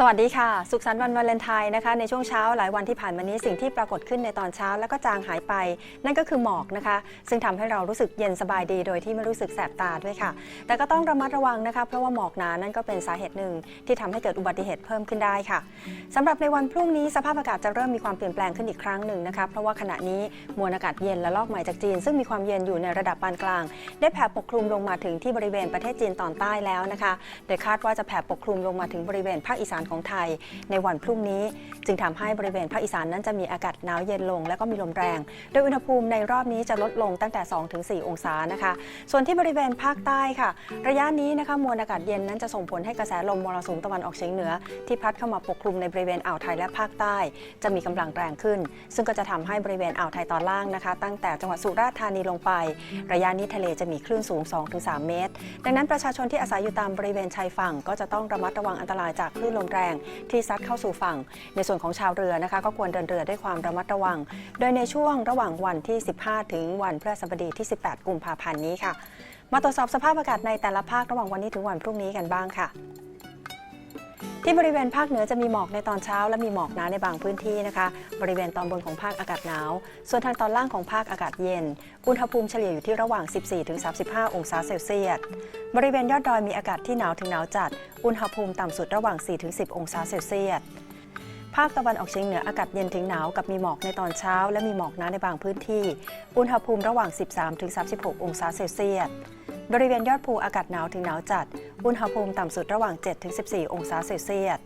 สวัสดีค่ะ สุขสันต์วันวาเลนไทน์นะคะ ในช่วงเช้าหลายวันที่ผ่านมานี้สิ่งที่ปรากฏขึ้นในตอนเช้า แล้วก็จางหายไป นั่นก็คือหมอกนะคะ ซึ่งทำให้เรารู้สึกเย็นสบายดีโดยที่ไม่รู้สึกแสบตาด้วยค่ะ แต่ก็ต้องระมัดระวังนะคะ เพราะว่าหมอกหนานั่นก็เป็นสาเหตุหนึ่งที่ทำให้เกิดอุบัติเหตุเพิ่มขึ้นได้ค่ะสำหรับในวันพรุ่งนี้สภาพอากาศจะเริ่มมีความเปลี่ยนแปลงขึ้นอีกครั้งหนึ่งนะคะ เพราะว่าขณะนี้มวลอากาศเย็นและลอกใหม่จากจีน ซึ่งมีความเย็นอยู่ในระดับปานกลาง ได้แผ่ปกคลุมลงมาถึงที่บริเวณประเทศจีนตอนใต้แล้วนะคะ โดยคาดว่าจะแผ่ปกคลุมลงมาถึงบริเวณภาคอีสานของไทยในวันพรุ่งนี้ จึงทำให้บริเวณภาคอีสานนั้นจะมีอากาศหนาวเย็นลง และก็มีลมแรง โดยอุณหภูมิในรอบนี้จะลดลงตั้งแต่ 2-4 องศานะคะ ส่วนที่บริเวณภาคใต้ค่ะ ระยะนี้นะคะมวลอากาศเย็นนั้นจะส่งผลให้กระแสลมมรสุมตะวันออกเฉียงเหนือ ที่พัดเข้ามาปกคลุมในบริเวณอ่าวไทยและภาคใต้ จะมีกำลังแรงขึ้น ซึ่งก็จะทำให้บริเวณอ่าวไทยตอนล่างนะคะ ตั้งแต่จังหวัดสุราษฎร์ธานีลงไป ระยะนี้ทะเลจะมีคลื่นสูง 2-3 เมตร ดังนั้นประชาชนที่อาศัยอยู่ตามบริเวณชายฝั่ง ก็จะต้องระมัดระวังอันตรายจากคลื่นลมแรง ที่ซัดเข้าสู่ฝั่ง ในส่วนของชาวเรือนะคะ ก็ควรเดินเรือด้วยความระมัดระวัง โดยในช่วงระหว่างวันที่ 15 ถึงวันพฤหัสบดีที่ 18 กุมภาพันธ์นี้ค่ะ มาตรวจสอบสภาพอากาศในแต่ละภาคระหว่างวันนี้ถึงวันพรุ่งนี้กันบ้างค่ะ ที่บริเวณภาคเหนือจะมีหมอกในตอนเช้า และมีหมอกหนาในบางพื้นที่นะคะ บริเวณตอนบนของภาคอากาศหนาว ส่วนทางตอนล่างของภาคอากาศเย็น อุณหภูมิเฉลี่ยอยู่ที่ระหว่าง 14-35 องศาเซลเซียส บริเวณยอดดอยมีอากาศที่หนาวถึงหนาวจัด อุณหภูมิต่ำสุดระหว่าง 4-10 องศาเซลเซียสภาคตะวันออกเฉียงเหนืออากาศเย็นถึงหนาวกับมีหมอกในตอนเช้า และมีหมอกหนาในบางพื้นที่ อุณหภูมิระหว่าง 13-36 องศาเซลเซียส บริเวณยอดภูอากาศหนาวถึงหนาวจัด อุณหภูมิต่ำสุดระหว่าง 7-14 องศาเซลเซียส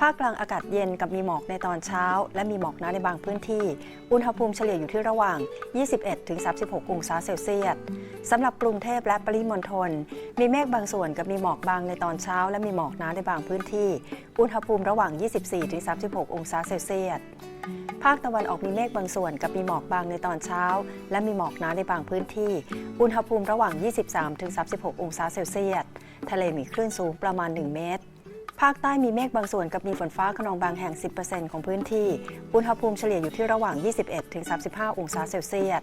ภาคกลางอากาศเย็นกับมีหมอกในตอนเช้า และมีหมอกหนาในบางพื้นที่ อุณหภูมิเฉลี่ยอยู่ที่ระหว่าง 21-36 องศาเซลเซียสสำหรับกรุงเทพและปริมณฑลมีเมฆบางส่วนกับมีหมอกบางในตอนเช้า และมีหมอกหนาในบางพื้นที่ อุณหภูมิระหว่าง 24-36 องศาเซลเซียสภาคตะวันออกมีเมฆบางส่วนกับมีหมอกบางในตอนเช้า และมีหมอกหนาในบางพื้นที่ อุณหภูมิระหว่าง 23-36 องศาเซลเซียส ทะเลมีคลื่นสูงประมาณ 1 เมตร ภาคใต้มีเมฆบางส่วนกับมีฝนฟ้าขนองบางแห่ง 10%ของพื้นที่ อุณหภูมิเฉลี่ยอยู่ที่ระหว่าง 21-35 องศาเซลเซียส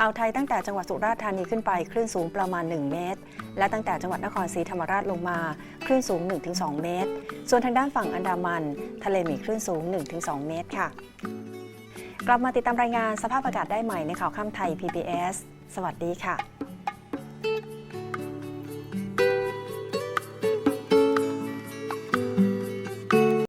อ่าวไทยตั้งแต่จังหวัดสุราษฎร์ธานีขึ้นไปคลื่นสูงประมาณ 1 เมตร และตั้งแต่จังหวัดนครศรีธรรมราชลงมาคลื่นสูง 1-2 เมตร ส่วนทางด้านฝั่งอันดามัน ทะเลมีคลื่นสูง 1-2 เมตรค่ะ กลับมาติดตามรายงานสภาพอากาศได้ใหม่ในข่าวค่ำไทย PBS สวัสดีค่ะ